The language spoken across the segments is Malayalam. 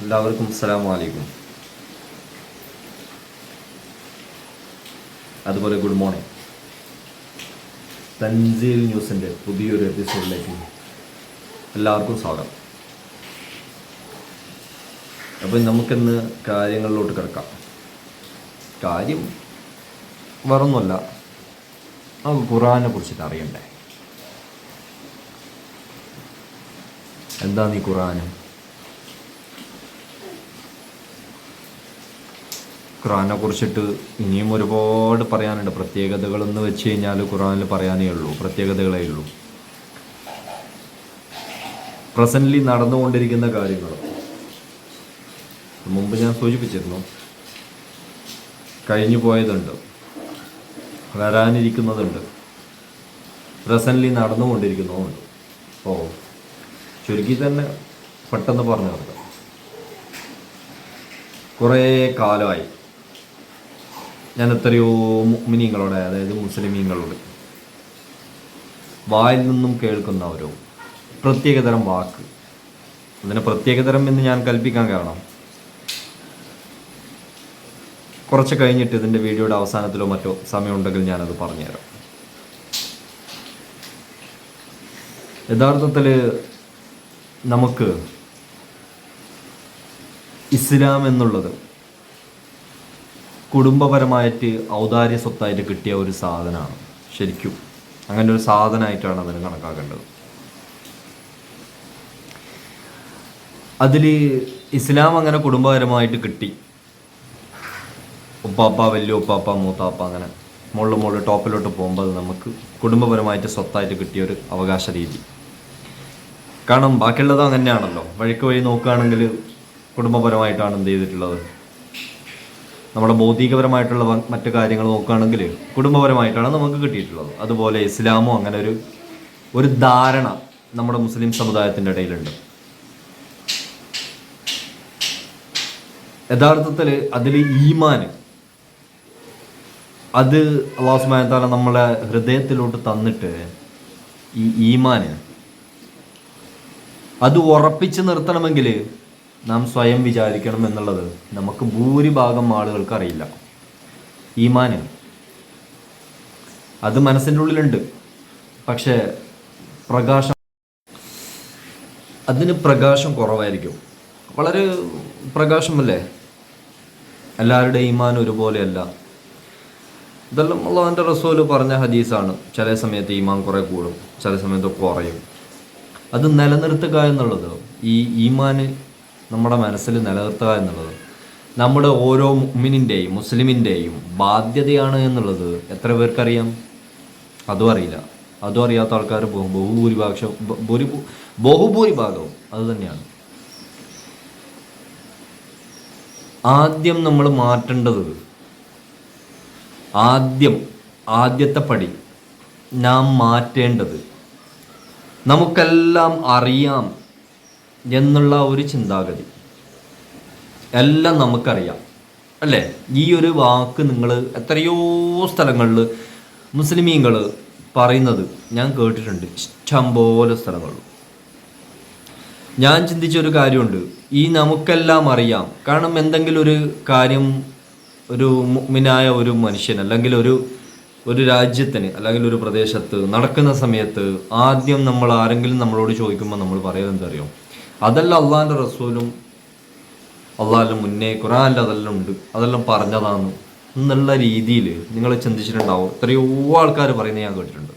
എല്ലാവർക്കും സലാം വലൈക്കും അതുപോലെ ഗുഡ് മോർണിംഗ്. തൻസീൽ ന്യൂസിന്റെ പുതിയൊരു എപ്പിസോഡിലേക്ക് എല്ലാവർക്കും സ്വാഗതം. അപ്പം നമുക്കിന്ന് കാര്യങ്ങളിലോട്ട് കിടക്കാം. കാര്യം വേറൊന്നുമല്ല നമുക്ക് ഖുറാനെ കുറിച്ചിട്ട് അറിയണ്ടേ? എന്താണ് ഈ ഖുറാൻ ഖുറാനെ കുറിച്ചിട്ട് ഇനിയും ഒരുപാട് പറയാനുണ്ട്. പ്രത്യേകതകൾ എന്ന് വെച്ച് കഴിഞ്ഞാൽ ഖുറാനിൽ പറയാനേ ഉള്ളൂ. പ്രത്യേകതകളേ ഉള്ളൂ. പ്രസന്റ്ലി നടന്നുകൊണ്ടിരിക്കുന്ന കാര്യങ്ങൾ. മുമ്പ് ഞാൻ സൂചിപ്പിച്ചിരുന്നു. കഴിഞ്ഞു പോയതുണ്ട്. വരാനിരിക്കുന്നതുണ്ട്. പ്രസന്റ്ലി നടന്നുകൊണ്ടിരിക്കുന്നതുമുണ്ട്. ഓ ചുരുക്കി തന്നെ പെട്ടെന്ന് പറഞ്ഞു കൊടുക്കാം. കുറേ കാലമായി. ഞാൻ എത്രയോ മുഅ്മിനീങ്ങളോട് അതായത് മുസ്ലിമീങ്ങളോട് വായിൽ നിന്നും കേൾക്കുന്നവരോ പ്രത്യേകതരം വാക്ക്. അതിന് പ്രത്യേകതരം എന്ന് ഞാൻ കൽപ്പിക്കാൻ കാരണം കുറച്ച് കഴിഞ്ഞിട്ട് ഇതിന്റെ വീഡിയോയുടെ അവസാനത്തിലോ മറ്റോ സമയമുണ്ടെങ്കിൽ ഞാനത് പറഞ്ഞുതരാം. യഥാർത്ഥത്തിൽ നമുക്ക് ഇസ്ലാം എന്നുള്ളത് കുടുംബപരമായിട്ട് ഔദാര്യ സ്വത്തായിട്ട് കിട്ടിയ ഒരു സാധനമാണ് ശരിക്കും. അങ്ങനെ ഒരു സാധനമായിട്ടാണ് അതിനെ കണക്കാക്കേണ്ടത്. അതിൽ ഇസ്ലാം അങ്ങനെ കുടുംബപരമായിട്ട് കിട്ടി. ഉപ്പാപ്പ വലിയ ഉപ്പാപ്പ മൂത്താപ്പ അങ്ങനെ മുകളിൽ മുകളിൽ ടോപ്പിലോട്ട് പോകുമ്പോൾ നമുക്ക് കുടുംബപരമായിട്ട് സ്വത്തായിട്ട് കിട്ടിയ ഒരു അവകാശ രീതി. കാരണം ബാക്കിയുള്ളത് അങ്ങനെയാണല്ലോ. വഴിക്ക് വഴി നോക്കുകയാണെങ്കിൽ കുടുംബപരമായിട്ടാണ് എന്ത് ചെയ്തിട്ടുള്ളത്? നമ്മുടെ ഭൗതികപരമായിട്ടുള്ള മറ്റു കാര്യങ്ങൾ നോക്കുകയാണെങ്കിൽ കുടുംബപരമായിട്ടാണ് നമുക്ക് കിട്ടിയിട്ടുള്ളത്. അതുപോലെ ഇസ്ലാമും അങ്ങനെ ഒരു ഒരു ധാരണ നമ്മുടെ മുസ്ലിം സമുദായത്തിന്റെ ഇടയിലുണ്ട്. യഥാർത്ഥത്തിൽ അതിൽ ഈമാന് അത് അള്ളാഹുസ്മാനത്താല നമ്മളെ ഹൃദയത്തിലോട്ട് തന്നിട്ട് ഈ ഈമാന് അത് ഉറപ്പിച്ച് നിർത്തണമെങ്കിൽ നാം സ്വയം വിചാരിക്കണം എന്നുള്ളത് നമുക്ക് ഭൂരിഭാഗം ആളുകൾക്ക് അറിയില്ല. ഈമാന്. അത് മനസ്സിന്റെ ഉള്ളിലുണ്ട്. പക്ഷേ പ്രകാശം അതിന് പ്രകാശം കുറവായിരിക്കും. വളരെ പ്രകാശമല്ലേ? എല്ലാവരുടെയും ഈമാൻ ഒരുപോലെയല്ല. ഇതെല്ലാം അള്ളാഹുവിന്റെ റസൂൽ പറഞ്ഞ ഹദീസാണ്. ചില സമയത്ത് ഈമാൻ കുറേ കൂടും ചില സമയത്ത് കുറയും. അത് നിലനിർത്തുക എന്നുള്ളത് ഈ ഈമാന് നമ്മുടെ മനസ്സിൽ നിലനിർത്തുക എന്നുള്ളത്. നമ്മുടെ ഓരോ മുഅ്മിനിന്റെയും മുസ്ലിമിന്റെയും ബാധ്യതയാണ് എന്നുള്ളത് എത്ര പേർക്കറിയാം? അതും അറിയില്ല. അതും അറിയാത്ത ആൾക്കാർ ബഹു- ബഹുഭൂരിഭാഗം ബ- ഭൂരി ബഹുഭൂരിഭാഗവും അത് തന്നെയാണ്. ആദ്യം നമ്മൾ മാറ്റേണ്ടത് ആദ്യം ആദ്യത്തെ പടി നാം മാറ്റേണ്ടത്. നമുക്കെല്ലാം അറിയാം എന്നുള്ള ഒരു ചിന്താഗതി. എല്ലാം നമുക്കറിയാം. അല്ലേ? ഈ ഒരു വാക്ക് നിങ്ങൾ എത്രയോ സ്ഥലങ്ങളിൽ മുസ്ലിമീങ്ങൾ പറയുന്നത് ഞാൻ കേട്ടിട്ടുണ്ട്. ഇഷ്ടം പോലെ സ്ഥലങ്ങളിൽ ഞാൻ ചിന്തിച്ചൊരു കാര്യമുണ്ട്. ഈ നമുക്കെല്ലാം അറിയാം. കാരണം എന്തെങ്കിലും ഒരു കാര്യം ഒരു മുഅ്മിനായ ഒരു മനുഷ്യൻ അല്ലെങ്കിൽ ഒരു ഒരു രാജ്യത്തിന് അല്ലെങ്കിൽ ഒരു പ്രദേശത്ത് നടക്കുന്ന സമയത്ത് ആദ്യം നമ്മൾ ആരെങ്കിലും നമ്മളോട് ചോദിക്കുമ്പോൾ നമ്മൾ പറയുന്നത് എന്താ അറിയോ? അതല്ല അള്ളാഹിന്റെ റസൂലും അള്ളാഹിന്റെ മുന്നേ ഖുറാനിൽ അതെല്ലാം ഉണ്ട്. അതെല്ലാം പറഞ്ഞതാണ്. എന്നുള്ള രീതിയിൽ നിങ്ങൾ ചിന്തിച്ചിട്ടുണ്ടാവും. എത്രയോ ആൾക്കാർ പറയുന്നത് ഞാൻ കേട്ടിട്ടുണ്ട്.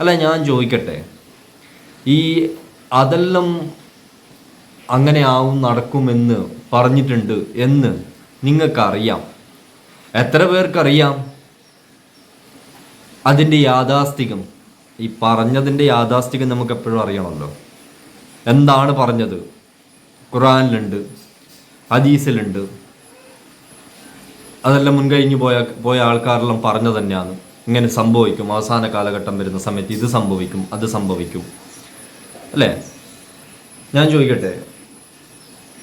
അല്ല ഞാൻ ചോദിക്കട്ടെ. ഈ അതെല്ലാം അങ്ങനെ ആവും നടക്കുമെന്ന് പറഞ്ഞിട്ടുണ്ട് എന്ന് നിങ്ങൾക്കറിയാം. എത്ര പേർക്കറിയാം? അതിന്റെ യാഥാസ്ഥികം. ഈ പറഞ്ഞതിന്റെ യാഥാസ്ഥികം നമുക്ക് എപ്പോഴും അറിയണമല്ലോ. എന്താണ് പറഞ്ഞത്? ഖുറാനിലുണ്ട് ഹദീസിലുണ്ട്. അതെല്ലാം മുൻകഴിഞ്ഞു പോയ പോയ ആൾക്കാരെല്ലാം പറഞ്ഞു തന്നെയാണ്. ഇങ്ങനെ സംഭവിക്കും. അവസാന കാലഘട്ടം വരുന്ന സമയത്ത് ഇത് സംഭവിക്കും അത് സംഭവിക്കും. അല്ലേ? ഞാൻ ചോദിക്കട്ടെ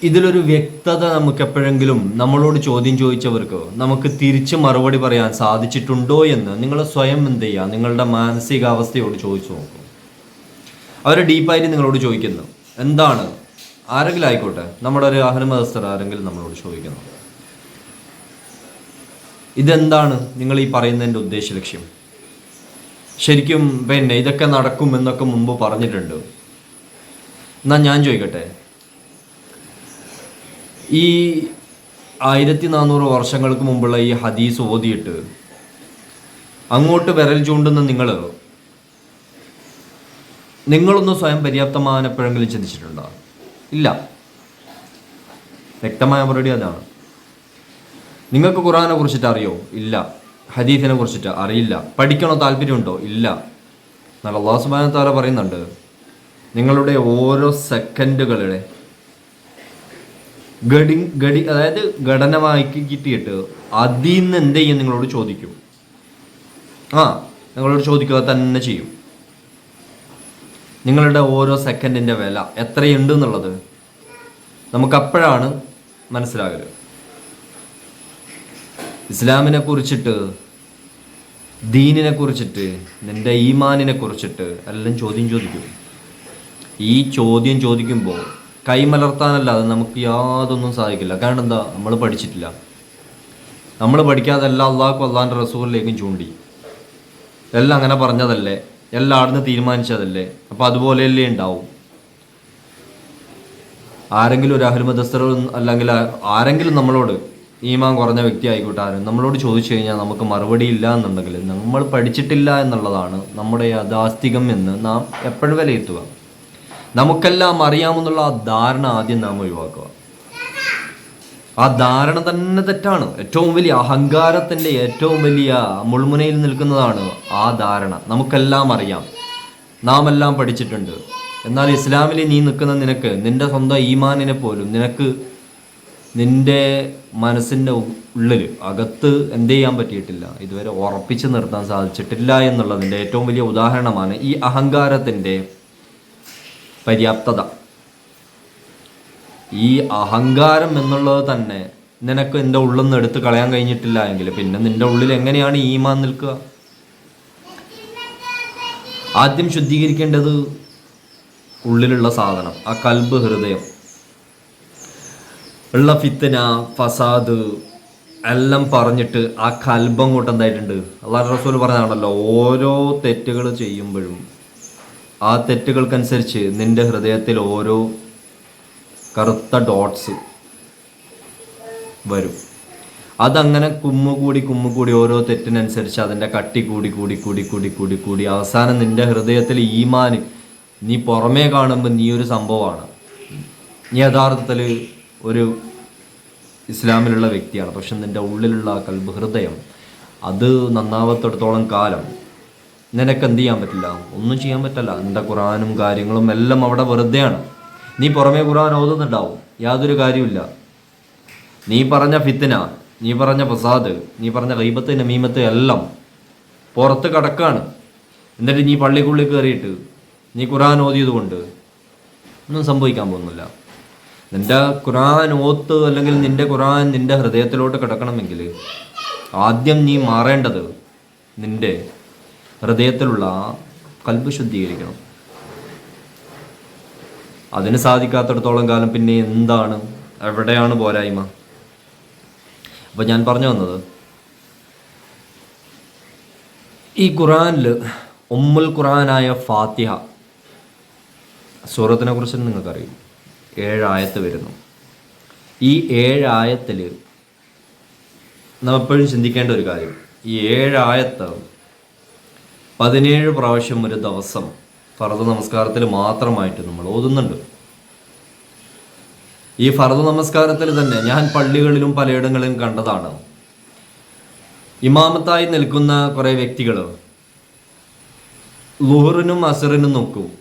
ഇതിലൊരു വ്യക്തത നമുക്ക് എപ്പോഴെങ്കിലും നമ്മളോട് ചോദ്യം ചോദിച്ചവർക്ക് നമുക്ക് തിരിച്ച് മറുപടി പറയാൻ സാധിച്ചിട്ടുണ്ടോ എന്ന് നിങ്ങൾ സ്വയം എന്ത് ചെയ്യുക? നിങ്ങളുടെ മാനസികാവസ്ഥയോട് ചോദിച്ചു നോക്കും. അവർ ഡീപ്പായിട്ട് നിങ്ങളോട് ചോദിക്കുന്നു. എന്താണ്? ആരെങ്കിലും ആയിക്കോട്ടെ നമ്മുടെ ഒരു അഹ്ലമദസ്തർ ആരെങ്കിലും നമ്മളോട് ചോദിക്കുന്നു. ഇതെന്താണ് നിങ്ങൾ ഈ പറയുന്നതിന്റെ ഉദ്ദേശ ലക്ഷ്യം? ശരിക്കും പിന്നെ ഇതൊക്കെ നടക്കും എന്നൊക്കെ മുമ്പ് പറഞ്ഞിട്ടുണ്ട്. എന്നാൽ ഞാൻ ചോദിക്കട്ടെ. ഈ ആയിരത്തി നാനൂറ് വർഷങ്ങൾക്ക് മുമ്പുള്ള ഈ ഹദീസ് ഓതിയിട്ട് അങ്ങോട്ട് വിരൽ ചൂണ്ടുന്ന നിങ്ങൾ നിങ്ങളൊന്ന് സ്വയം പര്യാപ്തമാകാൻ എപ്പോഴെങ്കിലും ചിന്തിച്ചിട്ടുണ്ടോ? ഇല്ല. വ്യക്തമായ മറുപടി അതാണ്. നിങ്ങൾക്ക് ഖുറാനെ കുറിച്ചിട്ട് അറിയോ? ഇല്ല. ഹദീഫിനെ കുറിച്ചിട്ട് അറിയില്ല. പഠിക്കണോ താല്പര്യമുണ്ടോ? ഇല്ല. എന്നാൽ അള്ളാഹു സുബാന താല പറയുന്നുണ്ട് നിങ്ങളുടെ ഓരോ സെക്കൻഡുകളുടെ ഗഡി ഗഡി അതായത് ഘടനമാക്കി കിട്ടിയിട്ട് അതിൽ നിന്ന് എന്ത് ചെയ്യും? നിങ്ങളോട് ചോദിക്കും. ആ നിങ്ങളോട് ചോദിക്കുക തന്നെ ചെയ്യും. നിങ്ങളുടെ ഓരോ സെക്കൻഡിന്റെ വില എത്രയുണ്ട് എന്നുള്ളത് നമുക്കപ്പോഴാണ് മനസ്സിലാകൽ. ഇസ്ലാമിനെ കുറിച്ചിട്ട് ദീനിനെ കുറിച്ചിട്ട് നിന്റെ ഈമാനിനെ കുറിച്ചിട്ട് എല്ലാം ചോദ്യം ചോദിക്കും. ഈ ചോദ്യം ചോദിക്കുമ്പോൾ കൈമലർത്താനല്ലാതെ നമുക്ക് യാതൊന്നും സാധിക്കില്ല. കാരണം എന്താ? നമ്മൾ പഠിച്ചിട്ടില്ല. നമ്മൾ പഠിക്കാതെ എല്ലാ അള്ളാഹു അള്ളാഹിന്റെ റസൂലിലേക്കും ചൂണ്ടി. എല്ലാം അങ്ങനെ പറഞ്ഞതല്ലേ? എല്ലാം തീരുമാനിച്ചതല്ലേ? അപ്പോൾ അതുപോലെയല്ലേ ഉണ്ടാവും. ആരെങ്കിലും ഒരു അഹ്ലുമതസ്ഥർ അല്ലെങ്കിൽ ആരെങ്കിലും നമ്മളോട് ഈമാൻ കുറഞ്ഞ വ്യക്തി ആയിക്കോട്ടെ ആരും നമ്മളോട് ചോദിച്ചു കഴിഞ്ഞാൽ നമുക്ക് മറുപടി ഇല്ല എന്നുണ്ടെങ്കിൽ നമ്മൾ പഠിച്ചിട്ടില്ല എന്നുള്ളതാണ് നമ്മുടെ യാഥാസ്ഥികം എന്ന് നാം എപ്പോഴും വിലയിരുത്തുക. നമുക്കെല്ലാം അറിയാമെന്നുള്ള ധാരണ ആദ്യം നാം ഒഴിവാക്കുക. ആ ധാരണ തന്നെ തെറ്റാണ്. ഏറ്റവും വലിയ അഹങ്കാരത്തിന്റെ ഏറ്റവും വലിയ മുൾമുനയിൽ നിൽക്കുന്നതാണ് ആ ധാരണ. നമുക്കെല്ലാം അറിയാം. നാം എല്ലാം പഠിച്ചിട്ടുണ്ട്. എന്നാൽ ഇസ്ലാമിൽ നീ നിൽക്കുന്ന നിനക്ക് നിന്റെ സ്വന്തം ഈമാനിനെ പോലും നിനക്ക് നിന്റെ മനസ്സിന്റെ ഉള്ളിൽ അകത്ത് എന്ത് ചെയ്യാൻ പറ്റിയിട്ടില്ല. ഇതുവരെ ഉറപ്പിച്ച് നിർത്താൻ സാധിച്ചിട്ടില്ല എന്നുള്ളതിന്റെ ഏറ്റവും വലിയ ഉദാഹരണമാണ് ഈ അഹങ്കാരത്തിന്റെ പര്യാപ്തത. ഈ അഹങ്കാരം എന്നുള്ളത് തന്നെ നിനക്ക് എന്റെ ഉള്ളിൽ നിന്ന് എടുത്ത് കളയാൻ കഴിഞ്ഞിട്ടില്ല എങ്കിൽ പിന്നെ നിന്റെ ഉള്ളിൽ എങ്ങനെയാണ് ഈമാൻ നിൽക്കുക? ആദ്യം ശുദ്ധീകരിക്കേണ്ടത് ഉള്ളിലുള്ള സാധനം ആ കൽബ് ഹൃദയം. ഉള്ള ഫിത്തന ഫസാദ് എല്ലാം പറഞ്ഞിട്ട് ആ കൽബം കൊണ്ട് എന്തായിട്ടുണ്ട്? അള്ളാഹു റസൂൽ പറഞ്ഞതാണല്ലോ ഓരോ തെറ്റുകൾ ചെയ്യുമ്പോഴും ആ തെറ്റുകൾക്കനുസരിച്ച് നിന്റെ ഹൃദയത്തിൽ ഓരോ കറുത്ത ഡോട്ട്സ് വരും. അതങ്ങനെ കുമ്മുകൂടി കുമ്മുകൂടി ഓരോ തെറ്റിനനുസരിച്ച് അതിന്റെ കട്ടി കൂടി കൂടി കൂടി കൂടി കൂടി കൂടി അവസാനം നിന്റെ ഹൃദയത്തിൽ ഈമാൻ നീ പുറമേ കാണുമ്പോൾ നീ ഒരു സംഭവമാണ്. നീ യഥാർത്ഥത്തിൽ ഒരു ഇസ്ലാമിലുള്ള വ്യക്തിയാണ്. പക്ഷെ നിന്റെ ഉള്ളിലുള്ള കൽബ് ഹൃദയം അത് നന്നാവത്തെടുത്തോളം കാലം നിനക്ക് എന്ത് ചെയ്യാൻ പറ്റില്ല? ഒന്നും ചെയ്യാൻ പറ്റില്ല. നിന്റെ ഖുറാനും കാര്യങ്ങളും എല്ലാം അവിടെ വെറുതെയാണ്. നീ പുറമേ ഖുർആൻ ഓതുന്നുണ്ടാവും. യാതൊരു കാര്യമില്ല നീ പറഞ്ഞ ഫിത്തിന നീ പറഞ്ഞ പ്രസാദ് നീ പറഞ്ഞ കൈബത്ത് നമീമത്ത് എല്ലാം പുറത്ത് കടക്കാണ്. എന്നിട്ട് നീ പള്ളിക്കുള്ളിൽ കയറിയിട്ട് നീ ഖുറാൻ ഓതിയത് കൊണ്ട് ഒന്നും സംഭവിക്കാൻ പോകുന്നില്ല. നിന്റെ ഖുറാൻ ഓത്ത് അല്ലെങ്കിൽ നിന്റെ ഖുറാൻ നിന്റെ ഹൃദയത്തിലോട്ട് കിടക്കണമെങ്കിൽ ആദ്യം നീ മാറേണ്ടത് നിന്റെ ഹൃദയത്തിലുള്ള കൽബ് ശുദ്ധീകരിക്കണം. അതിന് സാധിക്കാത്തിടത്തോളം കാലം പിന്നെ എന്താണ്? എവിടെയാണ് പോരായ്മ? അപ്പോൾ ഞാൻ പറഞ്ഞു വന്നത് ഈ ഖുറാനിൽ ഉമ്മുൽ ഖുറാനായ ഫാത്തിഹ സൂറത്തിനെ കുറിച്ച് നിങ്ങൾക്കറിയും. ഏഴായത്ത് വരുന്നു. ഈ ഏഴായത്തിൽ നാം എപ്പോഴും ചിന്തിക്കേണ്ട ഒരു കാര്യം ഈ ഏഴായത്ത് പതിനേഴ് പ്രാവശ്യം ഒരു ദിവസം ഫറദ് നമസ്കാരത്തിൽ മാത്രമായിട്ട് നമ്മൾ ഓതുന്നുണ്ട്. ഈ ഫറദ് നമസ്കാരത്തിൽ തന്നെ ഞാൻ പള്ളികളിലും പലയിടങ്ങളിലും കണ്ടതാണ്. ഇമാമത്തായി നിൽക്കുന്ന കുറേ വ്യക്തികൾ ലുഹറിനും അസറിനും നോക്കും.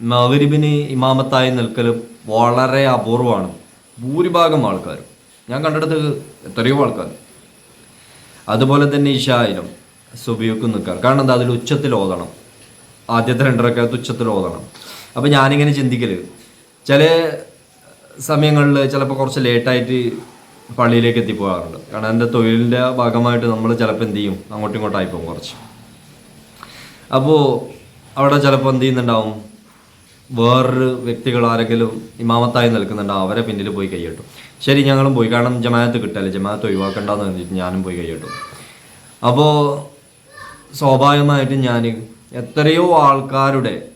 മകരിബിന് ഇമാമത്തായി നിൽക്കൽ വളരെ അപൂർവമാണ്. ഭൂരിഭാഗം ആൾക്കാരും. ഞാൻ കണ്ടെടുത്ത് എത്രയോ ആൾക്കാർ. അതുപോലെ തന്നെ ഇഷായാലും സുബിയൊക്കെ നിൽക്കാം കാരണം എന്താ? അതിൽ ഉച്ചത്തിൽ ഓതണം. ആദ്യത്തെ രണ്ടരക്കകത്ത് ഉച്ചത്തിൽ ഓതണം. അപ്പോൾ ഞാനിങ്ങനെ ചിന്തിക്കൽ ചില സമയങ്ങളിൽ ചിലപ്പോൾ കുറച്ച് ലേറ്റായിട്ട് പള്ളിയിലേക്ക് എത്തിപ്പോകാറുണ്ട്. കാരണം എന്റെ തൊഴിലിന്റെ ഭാഗമായിട്ട് നമ്മൾ ചിലപ്പോൾ എന്ത് ചെയ്യും? അങ്ങോട്ടും ഇങ്ങോട്ടായി പോകും കുറച്ച്. അപ്പോൾ അവിടെ ചിലപ്പോൾ എന്ത് ചെയ്യുന്നുണ്ടാവും? വേറൊരു വ്യക്തികൾ ആരെങ്കിലും ഇമാമത്തായി നിൽക്കുന്നുണ്ടാവും. അവരെ പിന്നിൽ പോയി കൈയ്യട്ടും ശരി ഞങ്ങളും പോയി. കാരണം ജമാഅത്ത് കിട്ടല്ലേ? ജമാഅത്ത് ഒഴിവാക്കണ്ടെന്ന് പറഞ്ഞിട്ട് ഞാനും പോയി കൈയ്യട്ടും അപ്പോൾ സ്വാഭാവികമായിട്ടും ഞാൻ എത്രയോ ആൾക്കാരുടെ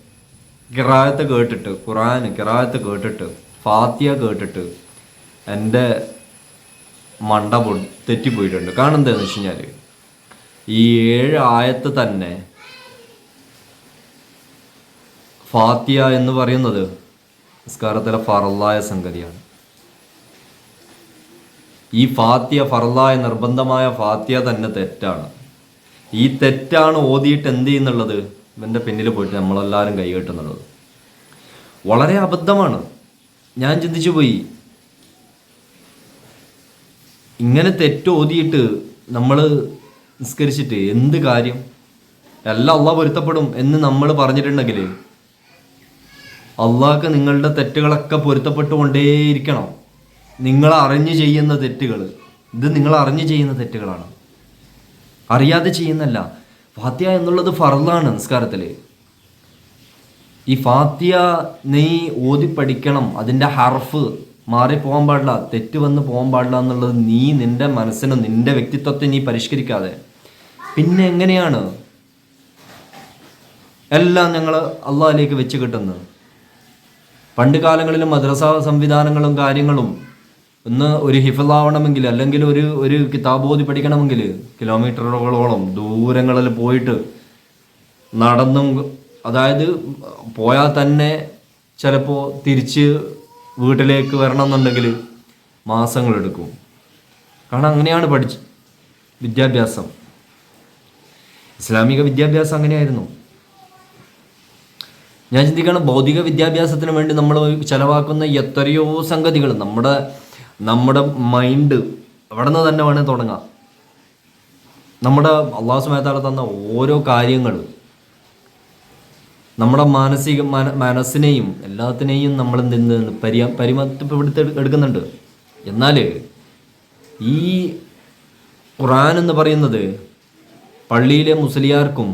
കിറായത്ത് കേട്ടിട്ട് ഖുറാൻ കിറായത്ത് കേട്ടിട്ട് ഫാത്തിയ കേട്ടിട്ട് എന്റെ മണ്ട പൊ തെറ്റിപ്പോയിട്ടുണ്ട്. കാരണം എന്താണെന്ന് വെച്ച് കഴിഞ്ഞാൽ ഈ ഏഴ് ആയത്ത് തന്നെ ഫാത്തിയ എന്ന് പറയുന്നത് നിസ്കാരത്തിലെ ഫറല്ലായ സംഗതിയാണ്. ഈ ഫാത്തിയ ഫറല്ലായ നിർബന്ധമായ ഫാത്തിയ തന്നെ തെറ്റാണ്. ഈ തെറ്റാണ് ഓതിയിട്ട് എന്ത് ചെയ്യുന്നുള്ളത്? ഇവന്റെ പിന്നിൽ പോയിട്ട് നമ്മളെല്ലാവരും കൈകെട്ടുന്നുള്ളത് വളരെ അബദ്ധമാണ്. ഞാൻ ചിന്തിച്ചു പോയി. ഇങ്ങനെ തെറ്റ് ഓതിയിട്ട് നമ്മൾ നിസ്കരിച്ചിട്ട് എന്ത് കാര്യം? എല്ലാം അള്ളാഹ് പൊരുത്തപ്പെടും എന്ന് നമ്മൾ പറഞ്ഞിട്ടുണ്ടെങ്കിൽ അള്ളാഹ്ക്ക് നിങ്ങളുടെ തെറ്റുകളൊക്കെ പൊരുത്തപ്പെട്ടുകൊണ്ടേയിരിക്കണം. നിങ്ങൾ അറിഞ്ഞു ചെയ്യുന്ന തെറ്റുകൾ ഇത് നിങ്ങൾ അറിഞ്ഞു ചെയ്യുന്ന തെറ്റുകളാണ്. അറിയാതെ ചെയ്യുന്നല്ല. ഫാത്തിയ എന്നുള്ളത് ഫറലാണ് നിസ്കാരത്തിൽ ഈ ഫാത്തിയ നീ ഓതി പഠിക്കണം അതിന്റെ ഹർഫ് മാറി പോകാൻ പാടില്ല തെറ്റ് വന്ന് പോകാൻ പാടില്ല എന്നുള്ളത് നീ നിന്റെ മനസ്സിനെ നിന്റെ വ്യക്തിത്വത്തെ നീ പരിഷ്കരിക്കാതെ. പിന്നെ എങ്ങനെയാണ് എല്ലാം ഞങ്ങൾ അള്ളാഹിലേക്ക് വെച്ച് കിട്ടുന്നത്? പണ്ട് കാലങ്ങളിലും മദ്രസ സംവിധാനങ്ങളും കാര്യങ്ങളും ഒന്ന് ഒരു ഹിഫലാവണമെങ്കിൽ അല്ലെങ്കിൽ ഒരു ഒരു കിതാബോധി പഠിക്കണമെങ്കിൽ കിലോമീറ്ററുകളോളം ദൂരങ്ങളിൽ പോയിട്ട് നടന്നും അതായത് പോയാൽ തന്നെ ചിലപ്പോൾ തിരിച്ച് വീട്ടിലേക്ക് വരണം എന്നുണ്ടെങ്കിൽ മാസങ്ങളെടുക്കും കാരണം അങ്ങനെയാണ് പഠിച്ച് വിദ്യാഭ്യാസം. ഇസ്ലാമിക വിദ്യാഭ്യാസം അങ്ങനെയായിരുന്നു. ഞാൻ ചിന്തിക്കണം ഭൗതിക വിദ്യാഭ്യാസത്തിന് വേണ്ടി നമ്മൾ ചെലവാക്കുന്ന എത്രയോ സംഗതികൾ നമ്മുടെ നമ്മുടെ മൈൻഡ് അവിടെ നിന്ന് തന്നെ വേണേൽ തുടങ്ങാം. നമ്മുടെ അള്ളാഹു സുമേത്താടെ തന്ന ഓരോ കാര്യങ്ങൾ നമ്മുടെ മാനസിക മന മനസ്സിനെയും എല്ലാത്തിനെയും നമ്മൾ എന്ത് പരിയ പരിമത്തപ്പെടുത്തി എടുക്കുന്നുണ്ട്. എന്നാൽ ഈ ഖുറാൻ എന്ന് പറയുന്നത് പള്ളിയിലെ മുസ്ലിയാർക്കും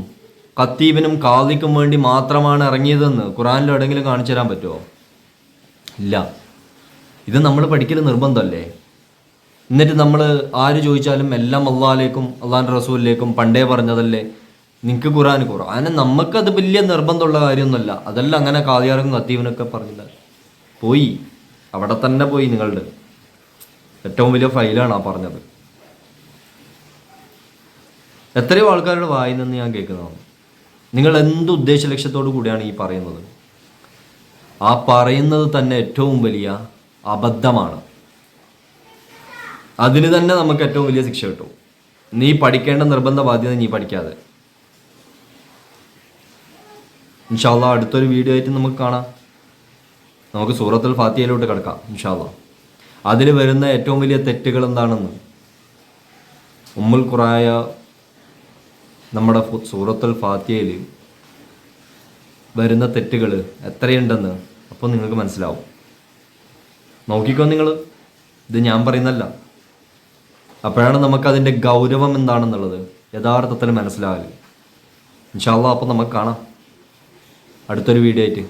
കത്തീബിനും കാദിക്കും വേണ്ടി മാത്രമാണ് ഇറങ്ങിയതെന്ന് ഖുറാനിൽ എവിടെയെങ്കിലും കാണിച്ചു തരാൻ പറ്റുമോ ഇല്ല. ഇത് നമ്മൾ പഠിക്കൽ നിർബന്ധമല്ലേ? എന്നിട്ട് നമ്മൾ ആര് ചോദിച്ചാലും എല്ലാം അള്ളാഹിലേക്കും അള്ളാഹിന്റെ റസൂലിലേക്കും പണ്ടേ പറഞ്ഞതല്ലേ? നിങ്ങൾക്ക് ഖുറാൻ ഖുറാൻ നമുക്കത് വലിയ നിർബന്ധമുള്ള കാര്യമൊന്നുമല്ല. അതല്ല അങ്ങനെ കാതിയാർക്കും കത്തീവിനൊക്കെ പറഞ്ഞില്ല പോയി. അവിടെ തന്നെ പോയി നിങ്ങളുടെ. ഏറ്റവും വലിയ ഫൈലാണ് ആ പറഞ്ഞത്. എത്രയോ ആൾക്കാരുടെ വായിൽ നിന്ന് ഞാൻ കേൾക്കുന്നതാണ്. നിങ്ങൾ എന്ത് ഉദ്ദേശ ലക്ഷ്യത്തോടു കൂടിയാണ് ഈ പറയുന്നത്? ആ പറയുന്നത് തന്നെ ഏറ്റവും വലിയ അബദ്ധമാണ്. അതിന് തന്നെ നമുക്ക് ഏറ്റവും വലിയ ശിക്ഷ കിട്ടും. നീ പഠിക്കേണ്ട നിർബന്ധ ബാധ്യത നീ പഠിക്കാതെ. ഇൻഷാല്ല അടുത്തൊരു വീഡിയോ ആയിട്ട് നമുക്ക് കാണാം. നമുക്ക് സൂറത്തുൽ ഫാത്തിയയിലോട്ട് കിടക്കാം ഇൻഷാല്ല അതിൽ വരുന്ന ഏറ്റവും വലിയ തെറ്റുകൾ എന്താണെന്ന്. ഉമ്മുൽ ഖുറായ നമ്മുടെ സൂറത്തുൽ ഫാത്തിയയിൽ വരുന്ന തെറ്റുകൾ എത്രയുണ്ടെന്ന് അപ്പോൾ നിങ്ങൾക്ക് മനസ്സിലാവും. നോക്കിക്കോ നിങ്ങൾ ഇത് ഞാൻ പറയുന്നല്ല അപ്പോഴാണ് നമുക്കതിന്റെ ഗൗരവം എന്താണെന്നുള്ളത് യഥാർത്ഥത്തിൽ മനസ്സിലാകൽ. ഇൻഷാല്ല അപ്പോൾ നമുക്ക് കാണാം. അടുത്തൊരു വീഡിയോ ആയിട്ട്.